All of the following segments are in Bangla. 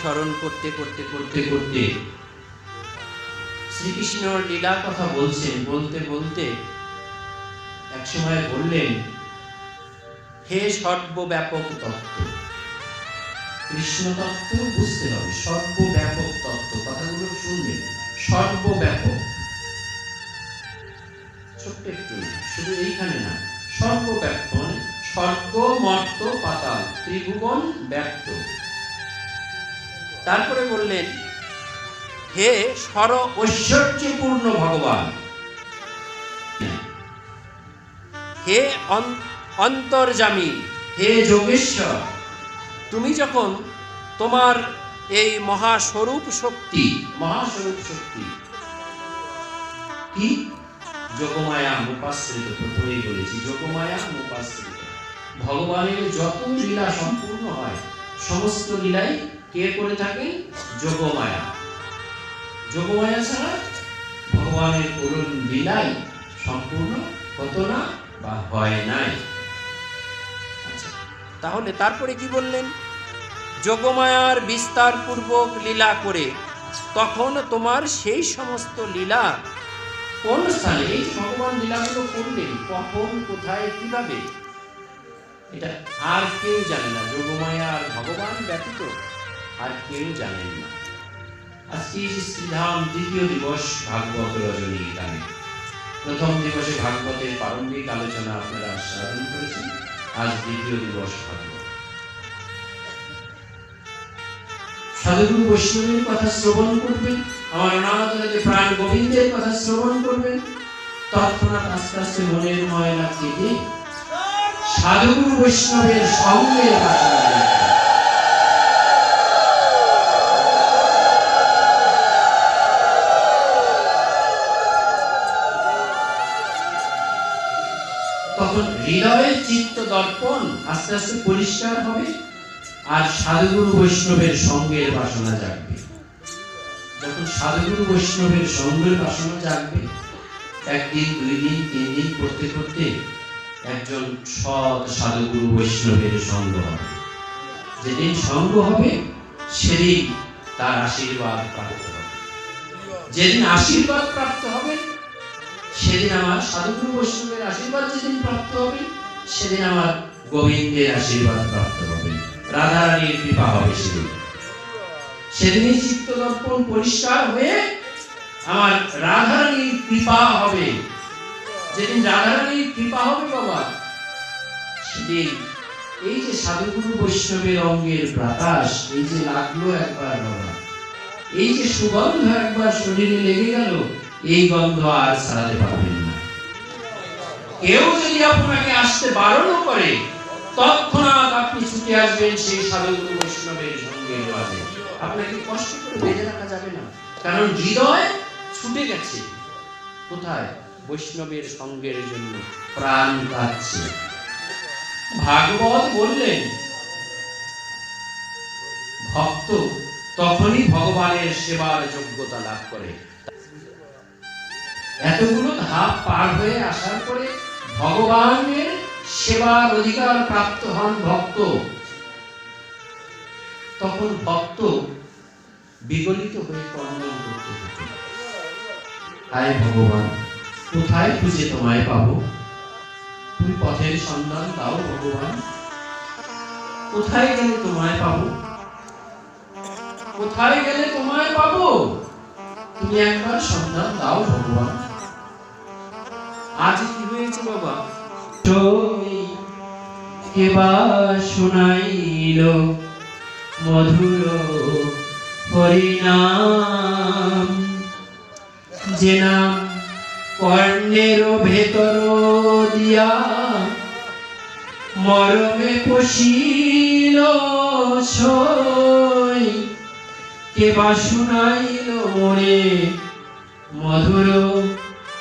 স্মরণ করতে করতে করতে করতে শ্রীকৃষ্ণর লীলা কথা বলছেন, বলতে বলতে একসময় বললেন, হে সর্বব্যাপক তত্ত্ব। কৃষ্ণ তত্ত্ব বুঝতে হবে, সর্বব্যাপক তত্ত্ব। কথাগুলো শুনবেন, সর্বব্যাপক। ছোট্ট একটু, শুধু এইখানে না, সর্বব্যাপক মানে স্বর্গ মর্ত পাতাল ত্রিভুবন ব্যক্ত। তারপরে বললেন, হে সর ঐশ্বর্যপূর্ণ ভগবান, হে অন- অন্তর্যামী, হে যোগেশ্বর, তুমি যখন তোমার এই মহাস্বরূপ শক্তি মহাস্বরূপ শক্তি, কি? যোগমায়া মুপাশ্রিত প্রথমেই বলেছি, যোগমায়া মুপাশ্রিত ভগবানের যত লীলা সম্পূর্ণ হয়, সমস্ত লীলাই কে করে থাকে? যোগমায়া। যোগমায়া ছাড়া ভগবানের করুণ লীলাই সম্পূর্ণ হতো না বা হয় নাই। আচ্ছা, তাহলে তারপরে কি বললেন? যোগমায়ার বিস্তার পূর্বক লীলা করে তখন তোমার সেই সমস্ত লীলা কোন স্থানে? এই ভগবান লীলাগুলো করলেন কখন কোথায় কীভাবে? এটা আর কেউ জানে না। যোগমায়া আর ভগবান ব্যতীত আর কেউ জানেন না। আজকে শ্রীধাম দ্বিতীয় দিবস ভাগবত রজনী গীতানে প্রথম দিবসে ভাগবতের প্রারম্ভিক আলোচনা আপনারা সাধন করেছেন। আজ দ্বিতীয় দিবস ভাগবত। সাধুগুরু বৈষ্ণবের কথা শ্রবণ করবেন আমার অনাথ প্রাণ গোবিন্দের কথা শ্রবণ করবেন। তৎক্ষণাৎ আস্তে আস্তে মনের ময়লা কেটে সাধুগুরু বৈষ্ণবের সঙ্গে বাসনা তখন হৃদয়ের চিত্ত দর্পণ আস্তে আস্তে পরিষ্কার হবে, আর সাধুগুরু বৈষ্ণবের সঙ্গের বাসনা জাগবে। যখন সাধুগুরু বৈষ্ণবের সঙ্গের বাসনা জাগবে, একদিন দুই দিন তিন দিন করতে করতে একজন সৎ সাধুগুরু বৈষ্ণবের সঙ্গ হবে। যেদিন সঙ্গ হবে, সেদিন তার আশীর্বাদ প্রাপ্ত হবে। যেদিন আশীর্বাদ প্রাপ্ত হবে সেদিন আমার সাধুগুরু বৈষ্ণবের আশীর্বাদ যেদিন প্রাপ্ত হবে, সেদিন আমার গোবিন্দের আশীর্বাদ প্রাপ্ত হবে। রাধারানীর কৃপা হবে সেদিন। সেদিনই চিত্ত দর্পণ পরিষ্কার হয়ে আমার রাধারানীর কৃপা হবে। যেদিন রাধারানীর কৃপা হবে বাবা সেদিন এই যে সাধুগুরু বৈষ্ণবের অঙ্গের প্রকাশ এই যে লাগল একবার বাবা এই যে সুগন্ধ একবার শরীরে লেগে গেল এই গন্ধ আর ছাড়াতে পারবেন না। কেউ যদি আপনাকে আসতে বারণ করে, তৎক্ষণাৎ আপনি ছুটে আসবেন সেই সাধুগুরু বৈষ্ণবের সঙ্গে মাঝে আপনাকে কষ্ট করে বেঁধে রাখা যাবে না। কারণ হৃদয় ছুটে গেছে। কোথায়? বৈষ্ণবের সঙ্গের জন্য প্রাণ কাচ্ছে ভাগবত বললেন, ভক্ত তখনই ভগবানের সেবার যোগ্যতা লাভ করে। এতগুলো ধাপ পার হয়ে আসার পরে ভগবানের সেবার অধিকার প্রাপ্ত হন ভক্ত। তখন ভক্ত বিগলিত হয়ে ক্রন্দন করতে থাকে। হায় ভগবান, কোথায় খুঁজে তোমায় পাবো? তুমি পথের সন্ধান দাও ভগবান। কোথায় গেলে তোমায় পাবো? কোথায় গেলে তোমায় পাবো? তুমি একবার সন্ধান দাও ভগবান। আজ কি হয়েছে বাবা। কেবা শোনাইল মধুর হরিনাম যে নাম কর্ণের ভেতর দিয়া মরমে পশিল ছই কেবা শুনাইল মোরে মধুর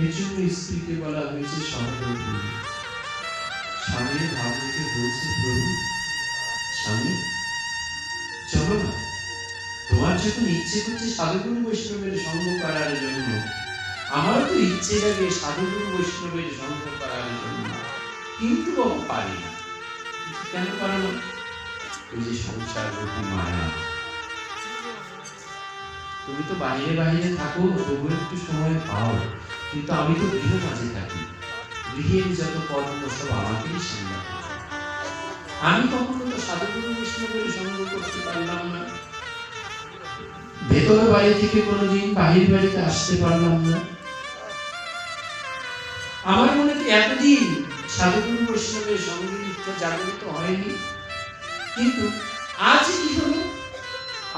এর জন্য স্ত্রীকে বলা হয়েছে সহধর্মী স্বামীর ভাবনাকে বলছে, প্রভু, স্বামী, চলো না। তোমার যখন ইচ্ছে করছে সাধুগুরু বৈষ্ণবের সঙ্গ করার জন্য, আমারও তো ইচ্ছে জাগে সাধুগুরু বৈষ্ণবের সঙ্গ করার জন্য। কিন্তু বাবা পারি না। কেন পারো না? ওই যে সংসার রূপী মায়া। তুমি তো বাইরে বাইরে থাকো তবু একটু সময় পাও। কিন্তু আমি তো গৃহ মাঝে থাকি। গৃহের যত কর্ম সব আমাকেই সামলাতে আমি কখনো তো সাধুগুরু বৈষ্ণবের সঙ্গ করতে পারলাম না। ভেতর বাড়ি থেকে কোনোদিন বাহির বাড়িতে আসতে পারলাম না। আমার মনে তো এতদিন সাধুগুরু বৈষ্ণবের সঙ্গে জাগরিত হয়নি। কিন্তু আজ কি হলো?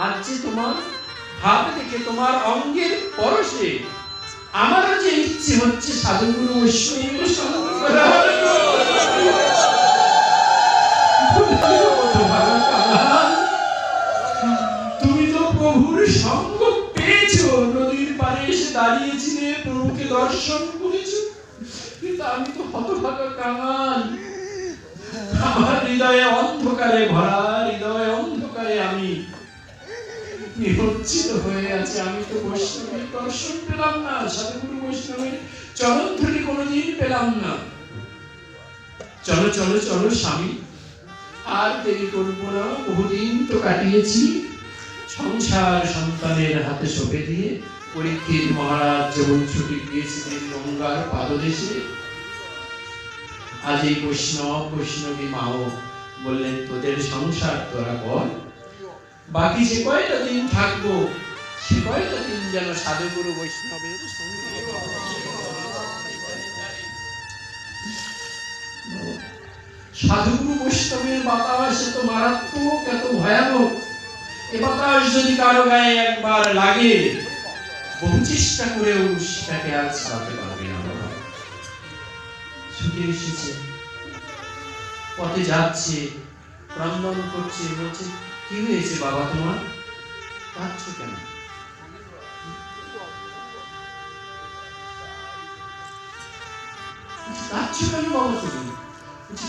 আজ যে তোমার ভাব দেখে তোমার অঙ্গের পরশে আমারও যে ইচ্ছে হচ্ছে সাধুগুরু তুমি তো প্রভুর সঙ্গ পেয়েছ, নদীর পাড়ে এসে দাঁড়িয়েছিলে, প্রভুকে দর্শন করেছ। কিন্তু আমি তো হতভাগা কাঙাল। আমার হৃদয়ে অন্ধকারে ভরা, হৃদয়ে অন্ধকারে আমি নিমজ্জিত হয়ে আছে। আমি তো বৈষ্ণবের দর্শন পেলাম না সাধুগুরু বৈষ্ণবের চরণ ধরে কোনোদিন পেলাম না। চলো চলো চলো, স্বামী। আর দেরি করব না, বহুদিন তো কাটিয়েছি। সংসার সন্তানের হাতে সঁপে দিয়ে পরীক্ষিত মহারাজ যেমন ছুটি দিয়েছিলেন গঙ্গার পাদদেশে, আজ এই বৈষ্ণব বৈষ্ণবী মাও বললেন, তোদের সংসার তোরা কর। বাকি যে কয়টা দিন থাকব, সে কয়টা দিন যেন সাধুগুরু বৈষ্ণবের সাধুগুরু বৈষ্ণবের বাতাস এত মারাত্মক, এত ভয়ানক। এ বাতাস যদি কারও গায়ে একবার লাগে, বহু চেষ্টা করেও সেটাকে আর ছাড়াতে পারবে না ছুটে এসেছে, পথে যাচ্ছে, ক্রন্দন করছে, বলছে কি হয়েছে বাবা তোমার? কাঁদছো কেন? কাঁদছো কেন বাবা তুমি?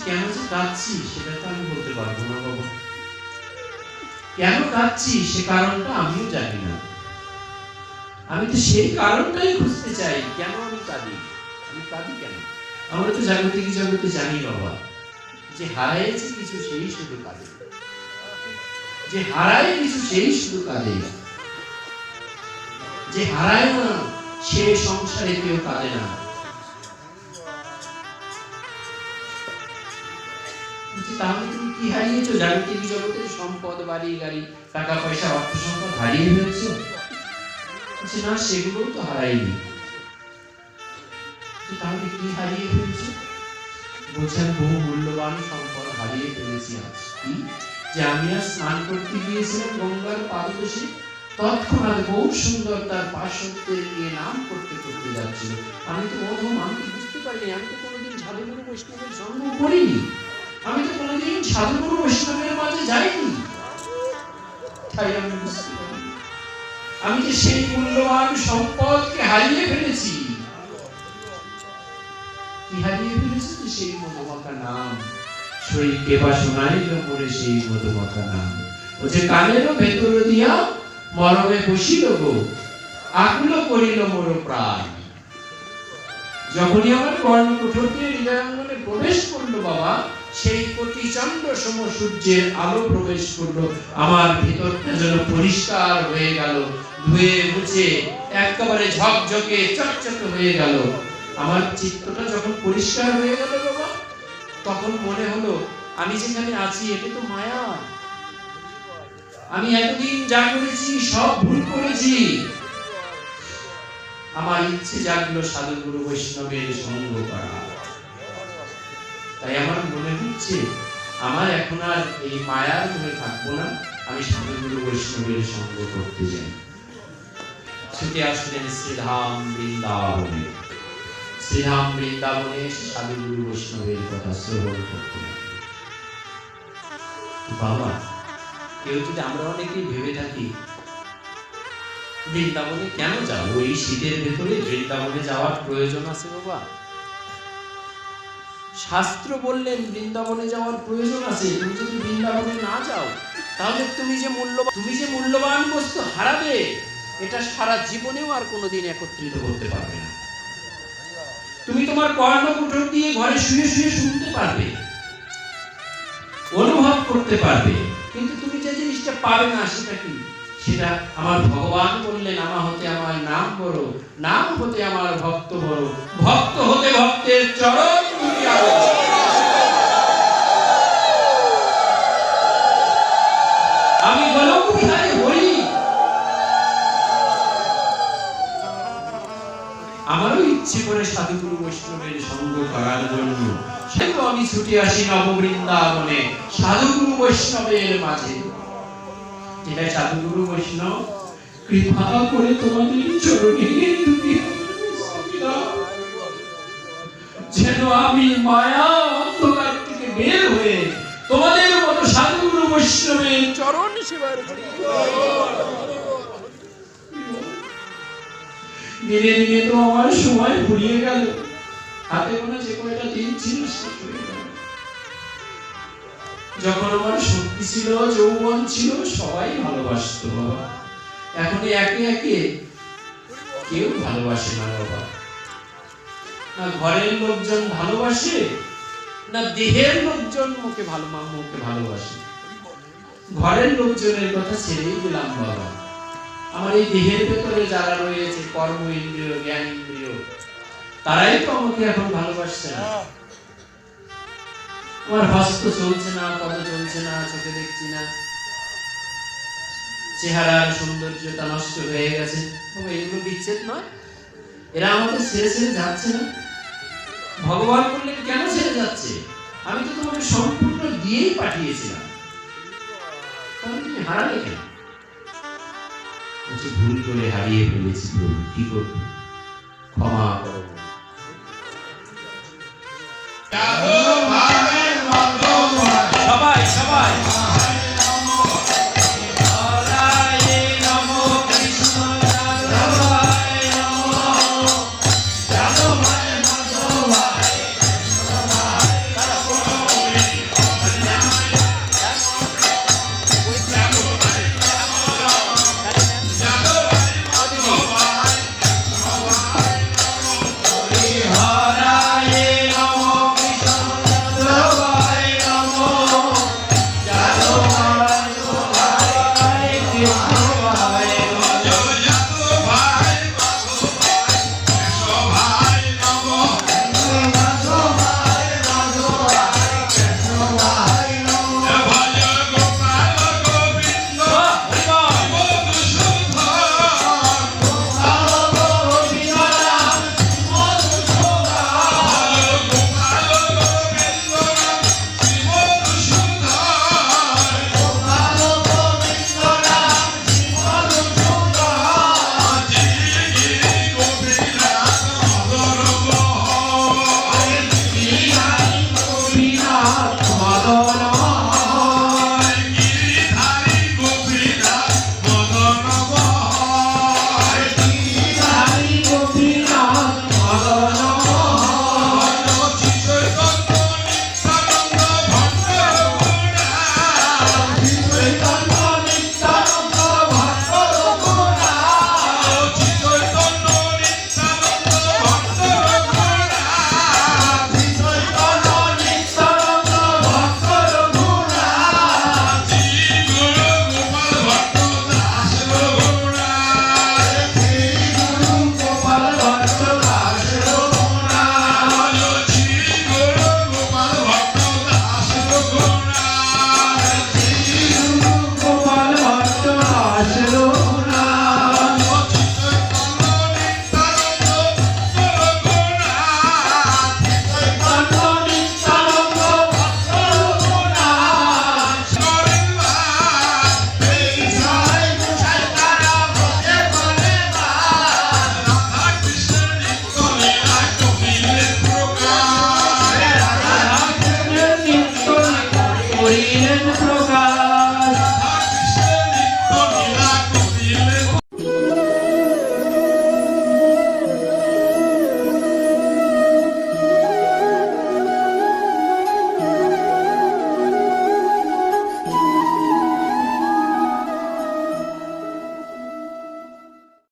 কেন যে কাঁদছি সেটা তো আমি বলতে পারব না বাবা। কেন কাঁদছি সে কারণটা আমিও জানি না। আমি তো সেই কারণটাই খুঁজতে চাই, কেন আমি কাঁদি? আমি কাঁদি কেন? আমরা তো জাগতিক জগতে জানি বাবা। যে হারাইছে কিছু, সেই শুধু কাঁদে। যে হারায় কিছু সেই শুধু কাঁদে যে হারায় না, সে সংসারে কেউ কাঁদে না তাহলে তুমি কি সম্পদ, বাড়ি, গাড়ি, টাকা, পয়সা, অর্থ সম্পদ হারিয়ে ফেলছো? না, সেগুলোও তো হারাইনি তাহলে কি হারিয়ে ফেলছো? বলছে বহু মূল্যবান সম্পদ হারিয়ে ফেলেছি আজ। কি? যে আমি আজ স্নান করতে গিয়েছিলাম গঙ্গার পাদদেশে। তৎক্ষণাৎ বহু সুন্দর তার পার্শ্বত্বের নিয়ে নাম করতে করতে যাচ্ছিল। আমি তো মধম আমি তো বুঝতে পারিনি, আমি তো কোনোদিন সাধুগুরু বৈষ্ণবের সঙ্গ করিনি। আমি তো কোনোদিন সাধুগুরু বৈষ্ণবের মাঝে যাইনি। তাই আমি বুঝতে আমি যে সেই মূল্যবান সম্পদকে হারিয়ে ফেলেছি। কি হারিয়ে ফেলেছি সেই মধুমাখা নাম? শরীর কেবা শোনাইল পরে সেই মধুমাখা নাম। ও যে কানেরও ভেতর দিয়া মরমে বসিল গো, আকুল করিল মোর প্রাণ। যখনই আমার কর্ণকুঠতে হৃদয়াঙ্গনে প্রবেশ করল বাবা, সেই কোটি চন্দ্র সম সূর্যের আলো প্রবেশ করল। আমার ভিতরটা যেন পরিষ্কার হয়ে গেল, ধুয়ে মুছে একেবারে ঝকঝকে চকচকে হয়ে গেল। আমার চিত্তটা যখন পরিষ্কার হয়ে গেল বাবা তখন মনে হলো, আমি যেখানে আছি এটা তো মায়া। আমি এতদিন যা করেছি, সব ভুল করেছি। আমার ইচ্ছে জাগলো সাধুগুরু বৈষ্ণবের সঙ্গ করা। তাই আমার মনে হচ্ছে, আমার এখন আর এই মায়ার ঘরে থাকব না, আমি সাধুগুরু বৈষ্ণবের সঙ্গ করতে যাই। ছুটে আসলেন শ্রীধাম বৃন্দাবনে। শ্রীধাম বৃন্দাবনে এসে সাধুগুরু বৈষ্ণবের কথা শ্রবণ করতে বাবা, কেউ যদি আমরা অনেকেই ভেবে থাকি, বৃন্দাবনে কেন যাব? এই শীতের ভেতরে বৃন্দাবনে যাওয়ার প্রয়োজন আছে বাবা। শাস্ত্র বললেন, বৃন্দাবনে যাওয়ার প্রয়োজন আছে। তুমি যদি বৃন্দাবনে না যাও, তাহলে তুমি যে মূল্যবান, তুমি যে মূল্যবান বস্তু হারাবে, এটা সারা জীবনেও আর কোনোদিন একত্রিত করতে পারবে না। তুমি তোমার কর্ণকুটর দিয়ে ঘরে শুয়ে শুয়ে শুনতে পারবে। অনুভব করতে পারবে। কিন্তু তুমি যে জিনিসটা পাবে না সেটা কি? সেটা আমার ভগবান বললেন আমার হতে আমার নাম বড়, নাম হতে আমার ভক্ত বড়। ভক্ত হতে ভক্তের চরণ দুটি আমারও ইচ্ছে করে সাধুগুরু বৈষ্ণবের সঙ্গ করার জন্য। সেও আমি ছুটে আসি নববৃন্দাবনে সাধুগুরু বৈষ্ণবের মাঝে। যেটা সাধুগুরু বৈষ্ণব। কৃপা করে তোমাদের চরণে। যেন আমি মায়া অন্ধকার থেকে বের হয়ে তোমাদের মতো সাধুগুরু বৈষ্ণবের চরণ সেবার দিনে দিনে তো আমার সময় ফুরিয়ে গেল। হাতে কোনো যে কয়টা দিন ছিল। যখন আমার শক্তি ছিল, যৌবন ছিল, সবাই ভালোবাসতো বাবা। এখন একে একে কেউ ভালোবাসে না বাবা। না ঘরের লোকজন ভালোবাসে, না দেহের লোকজন মুখে ভালো মুখে ভালোবাসে। ঘরের লোকজনের কথা ছেড়েই দিলাম বাবা। আমার এই দেহের ভেতরে যারা রয়েছে, কর্ম ইন্দ্রিয়, জ্ঞান ইন্দ্রিয়, তারাই তো আমাকে এখন ভালোবাসছে না আমার হস্ত চলছে না, পদ চলছে না, চোখে দেখছি না। চেহারার সৌন্দর্যতা নষ্ট হয়ে গেছে। এগুলো বিচ্ছেদ নয়। এরা আমাকে ছেড়ে ছেড়ে যাচ্ছে না। ভগবান বললেন, কেন ছেড়ে যাচ্ছে? আমি তো তোমাকে সম্পূর্ণ দিয়েই পাঠিয়েছিলাম। তুমি হারালে কেন? ভুল করে হারিয়ে ফেলেছি কি করব?